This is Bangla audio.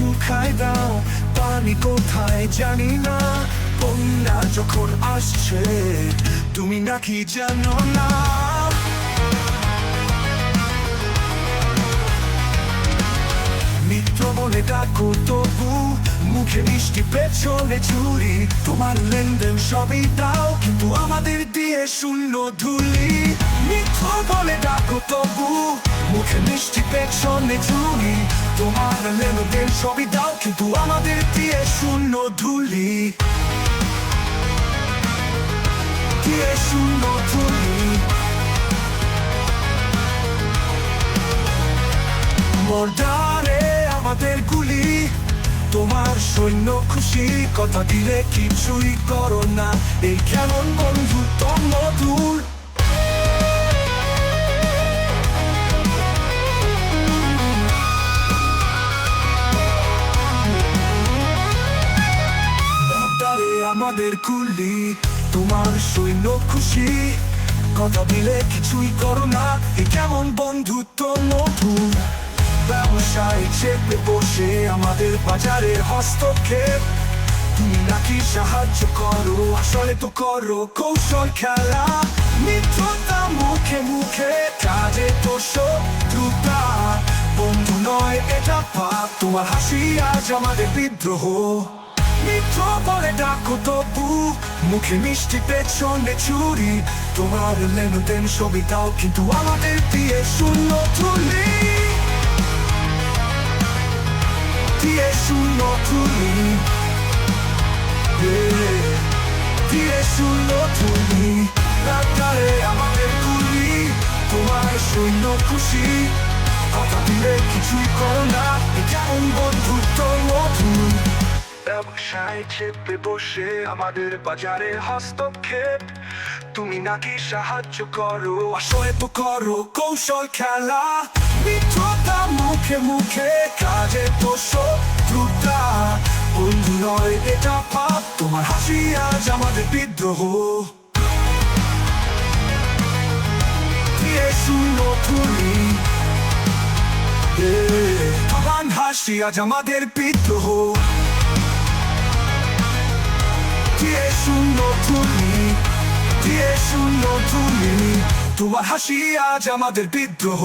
শুকায় দাও, পানি কোথায় জানি না। বন্যা যখন আসছে, তুমি নাকি জানো না। মিত্র বলে ডাকো, তবু মুখে মিষ্টি পেছনে চুরি তোমার লেনদেন সবই দাও, কিন্তু আমাদের দিয়ে শূন্য ধুলি। মিত্র বলে ডাকো, তবু মুখে মিষ্টি পেছনে চুরি তোমার সবই দাও, কিন্তু আমাদের দিয়ে শূন্য ধুলি। দিয়ে শূন্য ধুলি। মর্দারে আমাদের গুলি, তোমার সৈন্য খুশি, কথা দিলে কিছুই করো না। এই কেমন বন্ধুত্ব আমাদের গুলি তোমার সৈন্য খুশি। কথা দিলে কিছুই করো না এই কেমন বন্ধুত্ব মধুর ব্যবসায় চেপে বসে আমাদের বাজারের হস্তক্ষেপ। তুমি নাকি সাহায্য করো, আসলে তো করো কৌশল খেলা। মিত্রতা মুখে মুখে, কাজে তো শত্রুতা। বন্ধু নয় এটা পাপ, তোমার হাসি আজ আমাদের বিদ্রোহ। মিত্র বলে ডাকো তবু, মুখে মিষ্টি পেছনে চুরি তোমার লেনদেন ছবি দাও কিন্তু আমাদের দিয়ে শূন্য তুলি দিয়ে শূন্য তুলি দিয়ে শূন্য তুলি রাতারে আমাদের তুলি তোমার শূন্য খুশি। কথা দিলে কিছুই করো না বন্ধুত্ব মধুর ব্যবসায় চেপে বসে আমাদের বাজারে হস্তক্ষেপ। তুমি নাকি সাহায্য করো করো কৌশল খেলা। মিত্রতা মুখে মুখে, কাজে তো শত্রুতা। বন্ধু নয়, এটা পাপ, তোমার হাসি আজ আমাদের বিদ্রোহ। হাসি আজ আমাদের শূন্য তুমি দিয়ে শূন্য তুমি তোমার হাসি আজ আমাদের বিদ্রোহ।